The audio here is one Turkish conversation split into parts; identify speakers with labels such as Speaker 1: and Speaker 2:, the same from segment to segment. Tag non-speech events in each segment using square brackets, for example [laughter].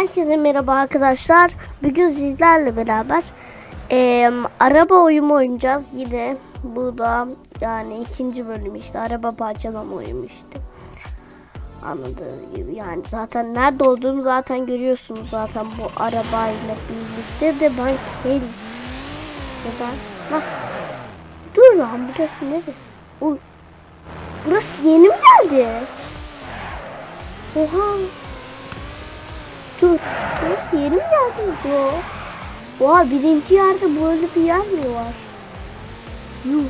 Speaker 1: Herkese merhaba arkadaşlar. Bugün sizlerle beraber eee, araba oyunu oynayacağız. Yine bu da yani ikinci bölüm işte araba parçalama oyunu işte. Anladığınız gibi yani zaten nerede olduğumu zaten görüyorsunuz zaten bu arabayla birlikte de ben kel. Neden? Bak. Dur lan burası neresi? Uy. Burası yeni mi geldi? Oha. Dur. Yeni mi geldi? Yok. Oha birinci yerde böyle bir yer mi var? Yuh.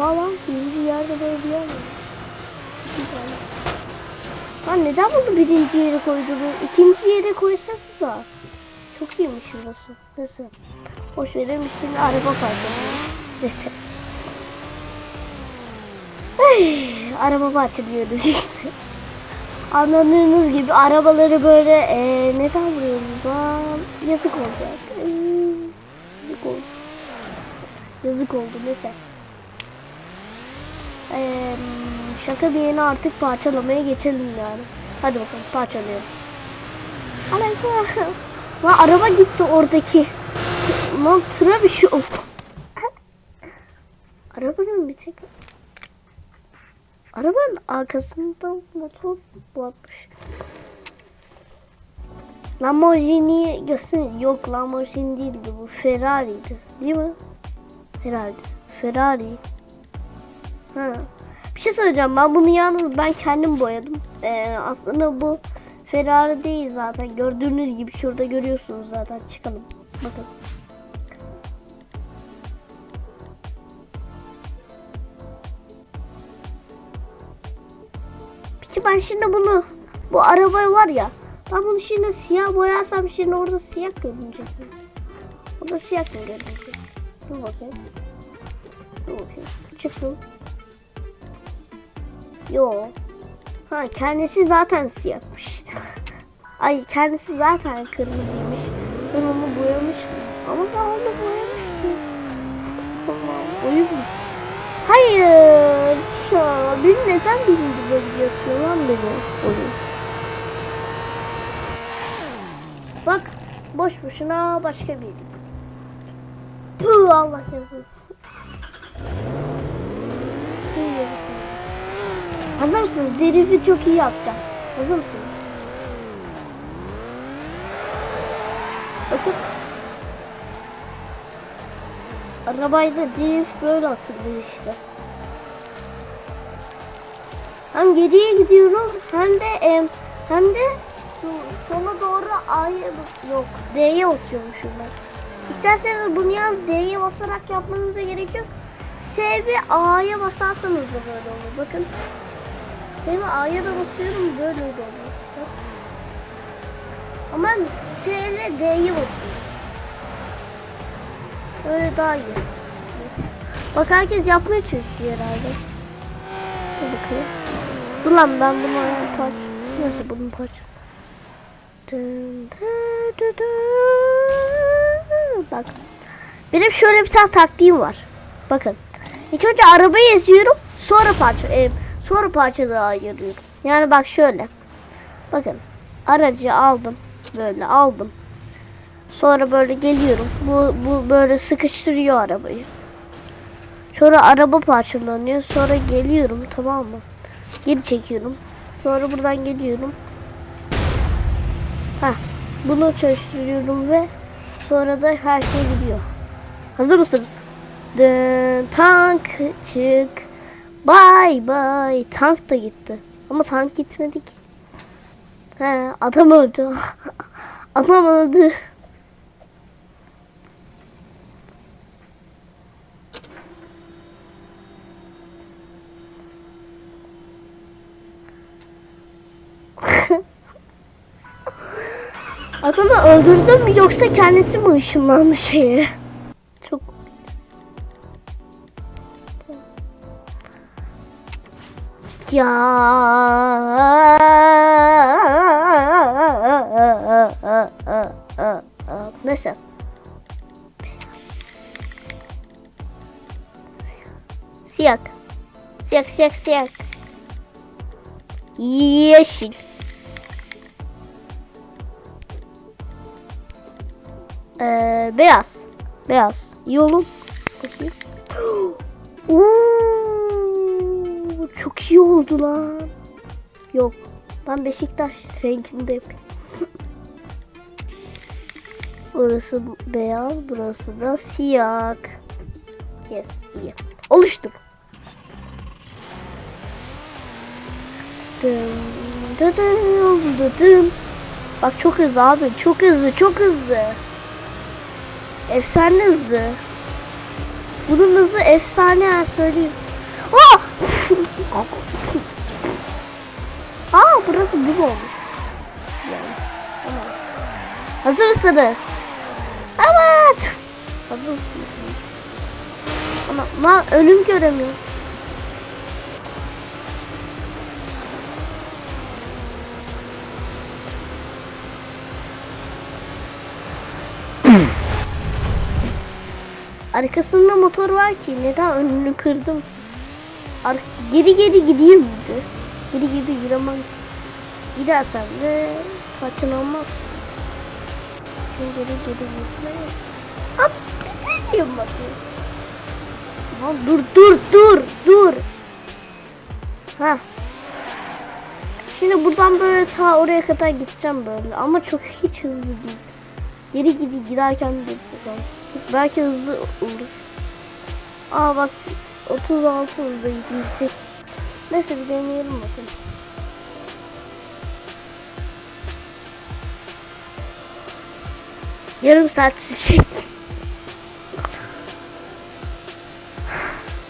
Speaker 1: Oha lan birinci yerde böyle bir yer mi var? Lan neden bunu birinci yere koydunuz? İkinci yere koysanız da. Çok iyiymiş burası. Nasıl? Boş verelim şimdi araba parçalayalım. Neyse. Ay, araba parçalıyoruz işte. Anladığınız gibi arabaları böyle eee neden vuruyoruz lan? Yazık olacak. Ee, Yazık oldu. Yazık oldu neyse. Eee, şaka bir yana artık parçalamaya geçelim yani. Hadi bakalım parçalayalım. Araba. [laughs] Lan araba gitti oradaki. Lan tıra bir şey oldu. [laughs] Arabanın bir tek Arabanın arkasında motor varmış. Lamborghini göster. Yok Lamborghini değildi bu. Ferrari'ydi. Değil mi? Herhalde. Ferrari. Ha. Bir şey söyleyeceğim. Ben bunu yalnız ben kendim boyadım. Ee, aslında bu Ferrari değil zaten. Gördüğünüz gibi şurada görüyorsunuz zaten. Çıkalım. Bakın. Peki ben şimdi bunu bu araba var ya ben bunu şimdi siyah boyarsam şimdi orada siyah görünecek? Orada siyah görünecek? Dur bakayım. Dur bakayım. Çıktım. Yo. Ha kendisi zaten siyahmış. [laughs] Ay kendisi zaten kırmızıymış. Ben onu boyamıştım. Ama ben onu boyamıştım. [laughs] Oyun mu? Hayır ya. Beni neden birinci bölge atıyor lan beni oyun? Bak boş boşuna başka biri. Tüh Allah yazın. Hazır mısınız? Derifi çok iyi yapacağım. Hazır mısınız? Bakın. Arabayla drift böyle atılıyor işte. Hem geriye gidiyorum hem de em, hem de sola doğru A'ya yok D'ye basıyormuşum ben. İsterseniz bunu yaz D'ye basarak yapmanıza gerek yok. S ve A'ya basarsanız da böyle olur. Bakın. S ve A'ya da basıyorum böyle oluyor. Ama S ile D'ye basıyorum. Öyle daha iyi. Bak herkes yapmaya çalışıyor herhalde. Bakayım. Dur lan ben bunu parça. Nasıl dı dı. Bak. Benim şöyle bir tane taktiğim var. Bakın. İlk önce arabayı eziyorum. Sonra parça. E, sonra parçaları ayırıyorum. Yani bak şöyle. Bakın. Aracı aldım. Böyle aldım. Sonra böyle geliyorum. Bu, bu böyle sıkıştırıyor arabayı. Sonra araba parçalanıyor. Sonra geliyorum tamam mı? Geri çekiyorum. Sonra buradan geliyorum. Heh, bunu çalıştırıyorum ve sonra da her şey gidiyor. Hazır mısınız? Dın, tank çık. Bye bye. Tank da gitti. Ama tank gitmedi ki. He, adam öldü. [laughs] adam öldü. Adamı öldürdüm mü yoksa kendisi mi ışınlandı şeye? Çok ya. Neyse. Siyah siyah siyah siyah yeşil Beyaz. Beyaz. İyi oğlum. Bakayım. [gasps] Oo, çok iyi oldu lan. Yok. Ben Beşiktaş yapayım. [laughs] Burası beyaz, burası da siyah. Yes, iyi. Oluştur. Dın, dı dın, dı dın. Bak çok hızlı abi, çok hızlı, çok hızlı. Efsane hızlı. Bunun hızı efsane ya söyleyeyim. Aa! [laughs] Aa burası buz olmuş. Yani, tamam. Hazır mısınız? Evet. Hazır mısınız? Ama ben ölüm göremiyorum. Arkasında motor var ki neden önünü kırdım? Ar geri geri gideyim miydi? Geri geri giremem. Gidersem de kaçınılmaz. Şimdi geri geri gitmeye. Abi bir diyeyim bakayım. Lan dur dur dur dur. Ha. Şimdi buradan böyle ta oraya kadar gideceğim böyle ama çok hiç hızlı değil. Geri gidi giderken de güzel. Belki hızlı olur. Aa bak 36 hızla gidecek. Neyse bir deneyelim bakalım. Yarım saat sürecek.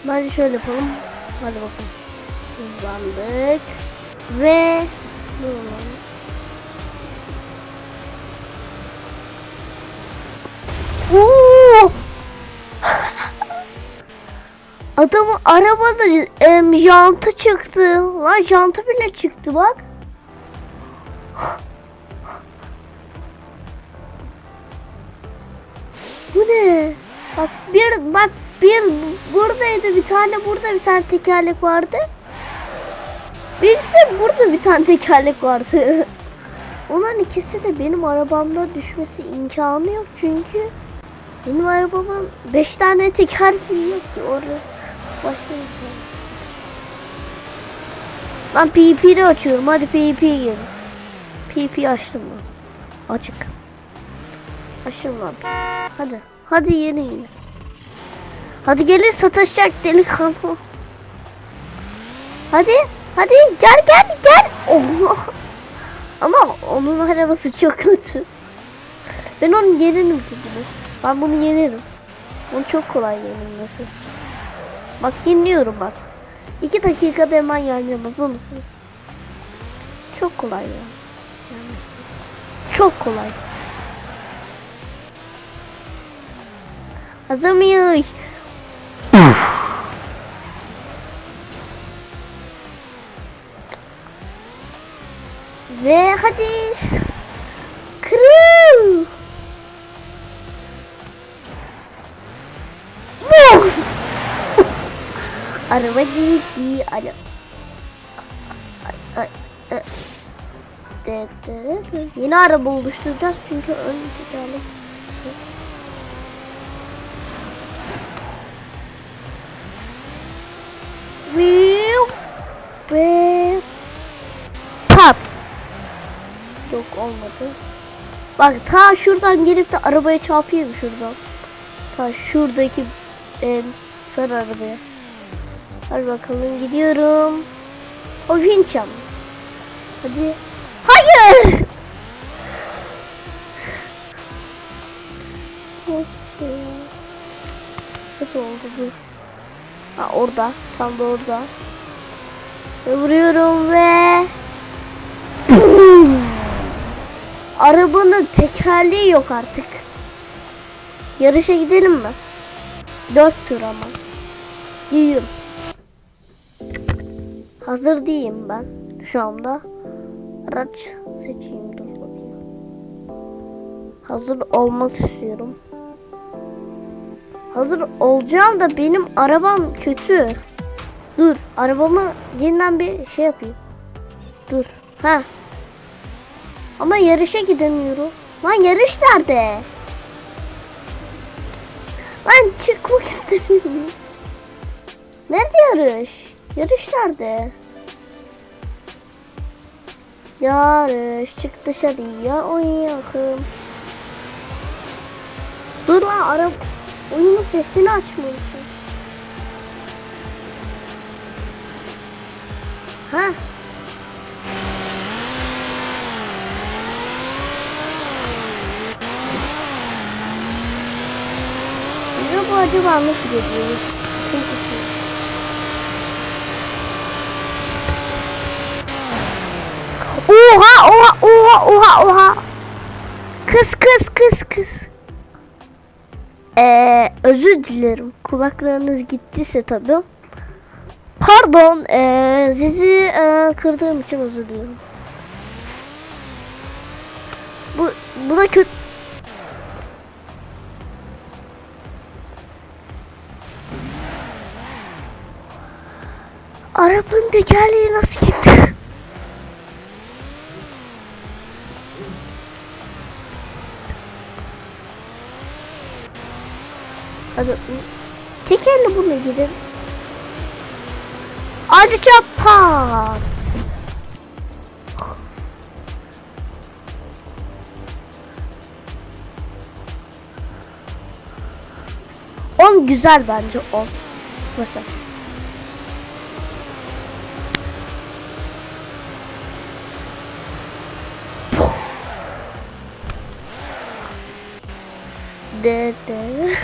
Speaker 1: Bence şöyle yapalım. Hadi bakalım. Hızlandık. Ve ne olur? [laughs] Adamın arabada em, jantı çıktı. Lan jantı bile çıktı bak. [gasps] Bu ne? Bak bir bak bir buradaydı bir tane burada bir tane tekerlek vardı. Birisi burada bir tane tekerlek vardı. [laughs] Onların ikisi de benim arabamda düşmesi imkanı yok çünkü benim arabamın 5 tane tekerleği yok ki orası başka bir şey. Ben PvP'de açıyorum hadi PvP gelin. PvP açtım ben. Açık. Açtım lan. Hadi. Hadi yeni yeni. Hadi gelin sataşacak delikanlı. Hadi. Hadi gel gel gel. Allah. Ama onun arabası çok kötü. Ben onu yenerim ki bunu. Ben bunu yenerim. Onu çok kolay yenilmesi. Bak yeniliyorum bak. İki dakikada hemen yeneceğim. Hazır mısınız? Çok kolay ya. Yenmesi. Çok kolay. Hazır mıyız? Ve hadi. Kırıl. Araba gitti. De. Yeni araba oluşturacağız çünkü ön tekerlek. Ve pat. Yok olmadı. Bak ta şuradan gelip de arabaya çarpayım şuradan. Ta şuradaki e, sarı arabaya. Hadi bakalım gidiyorum. O vinç ama. Hadi. Hayır. Nasıl bir şey oldu dur. Ha orada. Tam da orada. Ve vuruyorum ve [laughs] Arabanın tekerleği yok artık. Yarışa gidelim mi? Dört tur ama. Giyiyorum. Hazır değilim ben şu anda. Araç seçeyim dur bakayım. Hazır olmak istiyorum. Hazır olacağım da benim arabam kötü. Dur arabamı yeniden bir şey yapayım. Dur. Ha. Ama yarışa gidemiyorum. Lan yarış nerede? Ben çıkmak istemiyorum. Nerede yarış? Yarış nerede? Yarış çık dışarıya oynayalım. Dur lan araba oyunun sesini açmamışım. Ha? Acaba nasıl geliyor? Oha oha oha oha oha. Kız kız kız kız. Ee, özür dilerim. Kulaklarınız gittiyse tabii. Pardon, ee, sizi ee, kırdığım için özür dilerim. Bu, bu da kötü. Arabanın tekerleği nasıl gitti? Hadi tekerle bunu gidelim. Ayrıca pat. On güzel bence on. Nasıl? De de.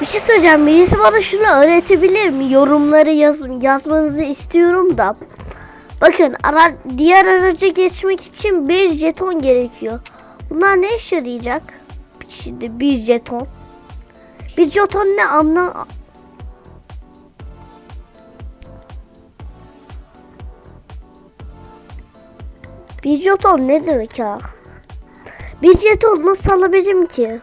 Speaker 1: Bir şey söyleyeceğim. Birisi bana şunu öğretebilir mi? Yorumları yaz, yazmanızı istiyorum da. Bakın ara, diğer araca geçmek için bir jeton gerekiyor. Bunlar ne işe yarayacak? Şimdi bir jeton. Bir jeton ne anla... Bir jeton ne demek ya? Bir jeton nasıl alabilirim ki?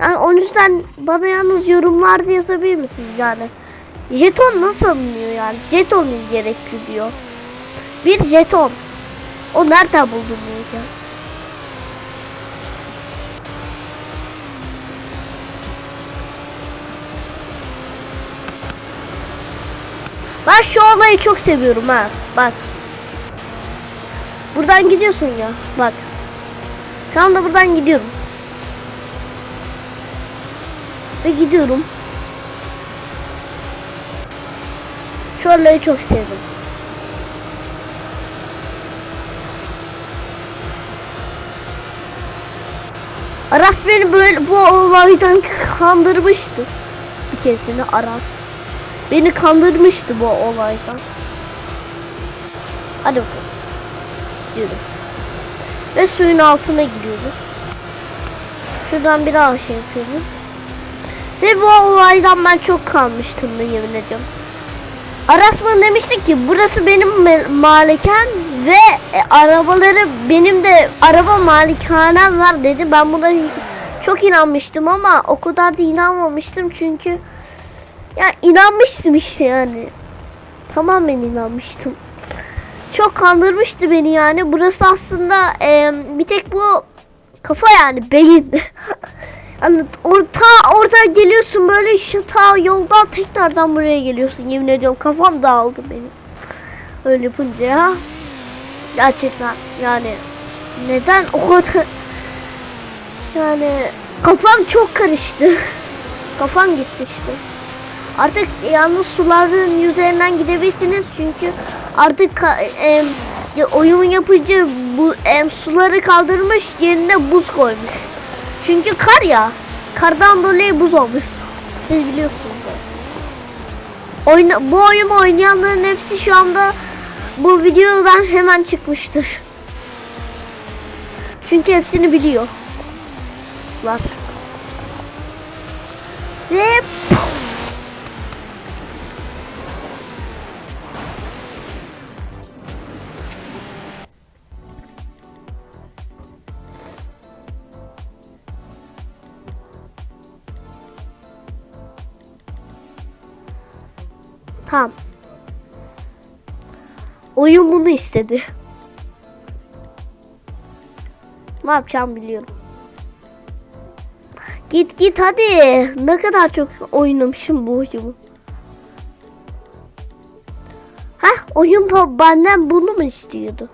Speaker 1: Yani o yüzden bana yalnız yorumlarda yazabilir misiniz yani? Jeton nasıl alınıyor yani? Jeton gerekli diyor. Bir jeton. O nereden buldun bunu ya? Ben şu olayı çok seviyorum ha. Bak. Buradan gidiyorsun ya. Bak. Şu anda buradan gidiyorum. Ve gidiyorum. Şu olayı çok sevdim. Aras beni böyle bu olaydan kandırmıştı. Bir keresinde Aras. Beni kandırmıştı bu olaydan. Hadi bakalım. Gidiyorum. Ve suyun altına giriyoruz. Şuradan bir daha şey yapıyoruz. Ve bu olaydan ben çok kalmıştım yemin ediyorum. Arasman demişti ki burası benim malikan ve e, arabaları benim de araba malikanem var dedi. Ben buna çok inanmıştım ama o kadar da inanmamıştım çünkü ya inanmıştım işte yani. Tamamen inanmıştım. Çok kandırmıştı beni yani. Burası aslında e, bir tek bu kafa yani beyin. [laughs] Yani orta orada geliyorsun böyle işte ta yoldan tekrardan buraya geliyorsun yemin ediyorum kafam dağıldı benim. Öyle yapınca ya. Gerçekten yani neden o kadar yani kafam çok karıştı. [laughs] kafam gitmişti. Artık yalnız suların üzerinden gidebilirsiniz çünkü artık ka- em, ya oyun yapıcı bu em, suları kaldırmış yerine buz koymuş. Çünkü kar ya. Kardan dolayı buz olmuş. Siz biliyorsunuz. Oyna, bu oyunu oynayanların hepsi şu anda bu videodan hemen çıkmıştır. Çünkü hepsini biliyor. Var. Ve Tamam. Oyun bunu istedi. Ne yapacağım biliyorum. Git git hadi. Ne kadar çok oynamışım bu oyunu. Hah oyun benden bunu mu istiyordu?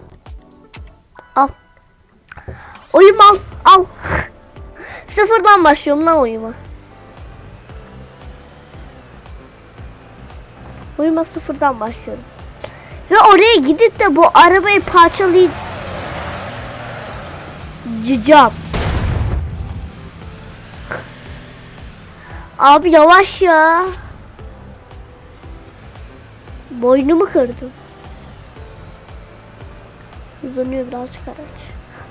Speaker 1: Al. Oyun al al. [laughs] Sıfırdan başlıyorum lan oyuma. Oyuma sıfırdan başlıyorum. Ve oraya gidip de bu arabayı parçalayacağım. Abi yavaş ya. Boynumu kırdım. Hızlanıyor birazcık araç.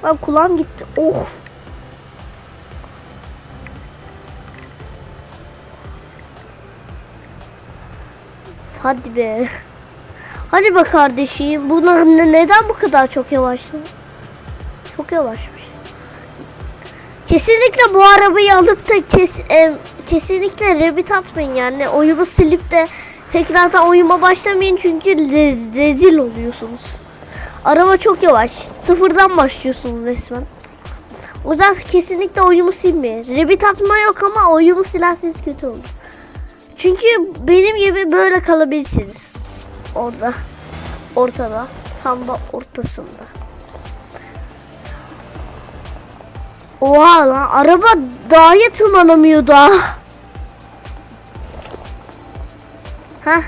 Speaker 1: Lan kulağım gitti. Of. Hadi be. Hadi be kardeşim. Buna ne- neden bu kadar çok yavaştı? Çok yavaşmış. Kesinlikle bu arabayı alıp da kes, e, kesinlikle rebit atmayın yani. Oyunu silip de tekrardan oyuna başlamayın çünkü rez- rezil oluyorsunuz. Araba çok yavaş. Sıfırdan başlıyorsunuz resmen. O yüzden kesinlikle oyunu silmeyin. Rebit atma yok ama oyunu silerseniz kötü olur. Çünkü benim gibi böyle kalabilirsiniz. Orada. Ortada. Tam da ortasında. Oha lan araba dağa tırmanamıyor daha. Heh.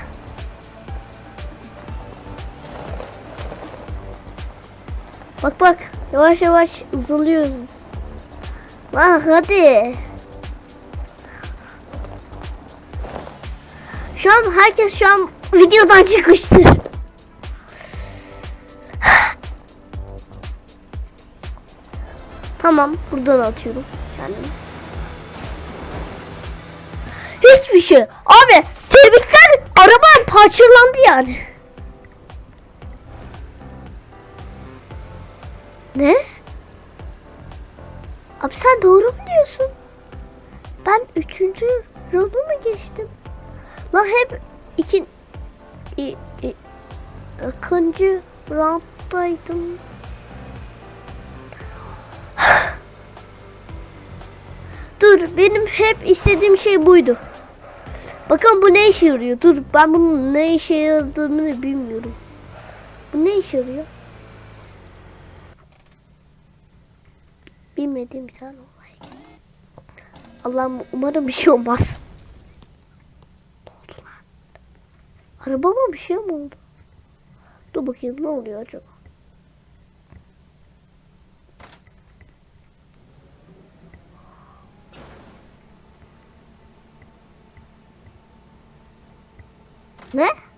Speaker 1: Bak bak yavaş yavaş uzalıyoruz. Lan hadi. Şu an herkes şu an videodan çıkmıştır. Tamam buradan atıyorum kendimi. Hiçbir şey. Abi tebrikler araba parçalandı yani. Ne? Abi sen doğru mu diyorsun? Ben üçüncü roundu mu geçtim? Lan hep iki... ikinci rounddaydım. [sighs] Dur benim hep istediğim şey buydu. Bakın bu ne işe yarıyor? Dur ben bunun ne işe yaradığını bilmiyorum. Bu ne işe yarıyor? Bilmediğim bir tane olay. Allah'ım umarım bir şey olmaz. Ne oldu lan? Arabama bir şey mi oldu? Dur bakayım ne oluyor acaba? Ne?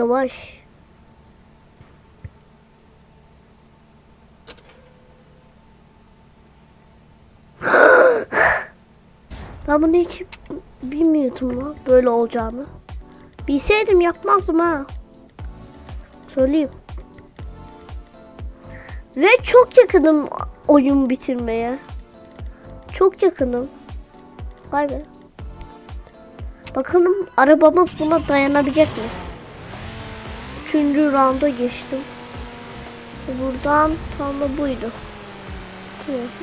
Speaker 1: Yavaş. [gasps] Ben bunu hiç bilmiyordum lan böyle olacağını. Bilseydim yapmazdım ha. Söyleyeyim. Ve çok yakınım oyun bitirmeye. Çok yakınım. Vay be. Bakalım arabamız buna dayanabilecek mi? Üçüncü rounda geçtim. Buradan tam da buydu.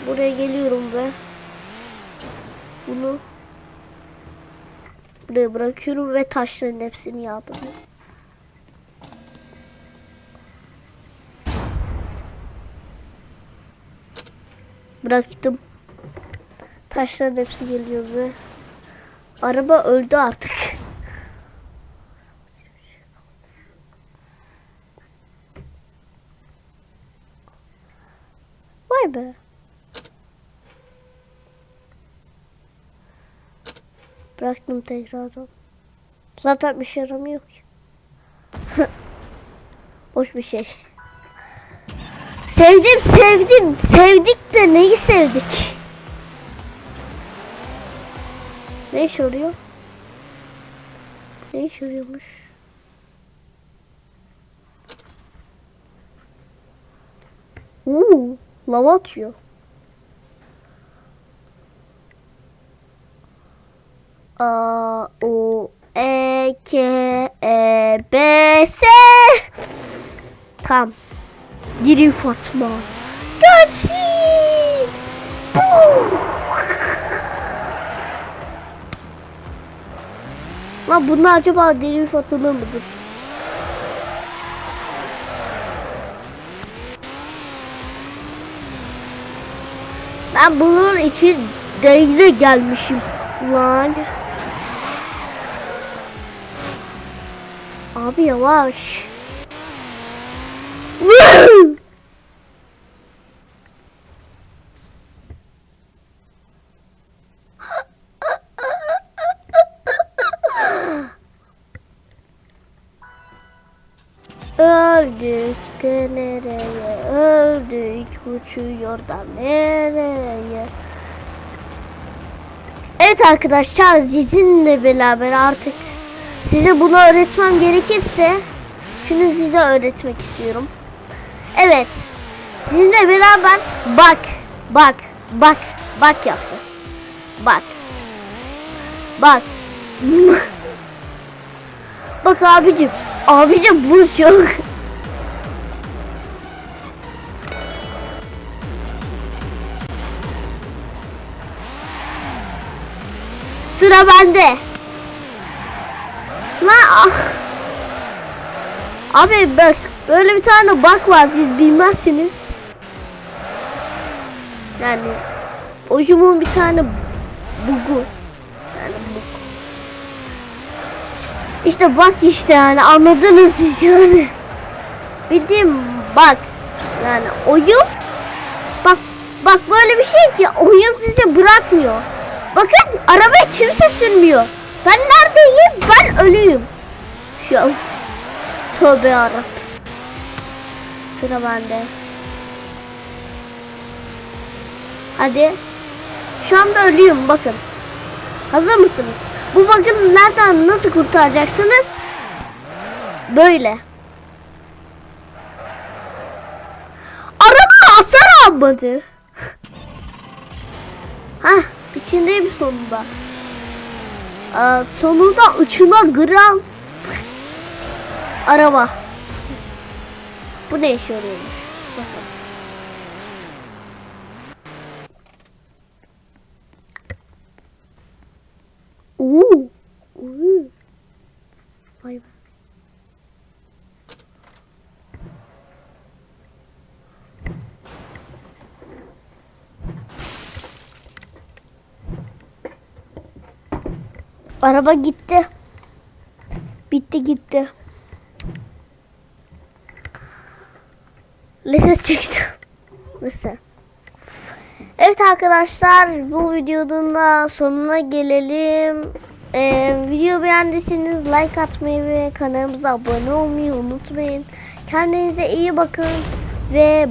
Speaker 1: Buraya geliyorum ve bunu buraya bırakıyorum ve taşların hepsini yağdırıyorum. Bıraktım. Taşların hepsi geliyor ve araba öldü artık. Vay be. Bıraktım tekrardan. Zaten bir şey yaramıyor ki. [laughs] Boş bir şey. Sevdim sevdim. Sevdik de neyi sevdik? Ne iş arıyor? Ne iş arıyormuş? Uuu, lava atıyor. A, U, E, K, E, B, S. Tamam. Diri Fatma. Gelsin. Lan bunlar acaba Diri Fatma mıdır? Ben bunun için değil gelmişim. Lan. Abi yavaş. Öldük de nereye? Öldük uçuyor da nereye? Evet arkadaşlar sizinle beraber artık size bunu öğretmem gerekirse şunu size öğretmek istiyorum. Evet. Sizinle beraber bak, bak, bak, bak yapacağız. Bak. Bak. [laughs] bak abicim. Abicim bu çok. Sıra bende. Lan ah. Abi bak böyle bir tane bak var siz bilmezsiniz. Yani oyunun bir tane bugu. Yani bug. İşte bak işte yani anladınız siz yani. Bildiğim bak. Yani oyun bak bak böyle bir şey ki oyun sizi bırakmıyor. Bakın arabayı kimse sürmüyor. Ben neredeyim? Ben ölüyüm. An. Tövbe yarabbim. Sıra bende. Hadi. Şu anda ölüyüm bakın. Hazır mısınız? Bu bakın nereden nasıl kurtaracaksınız? Böyle. Araba hasar almadı. [laughs] Hah içindeyim sonunda. Aa, sonunda uçuma gram. Araba. Bu ne işe yarıyormuş? Bakalım. Oo. Oo. Vay be. Araba gitti. Bitti gitti. Lise çıktı. [laughs] Lise. Evet arkadaşlar bu videonun da sonuna gelelim. Ee, video beğendiyseniz like atmayı ve kanalımıza abone olmayı unutmayın. Kendinize iyi bakın ve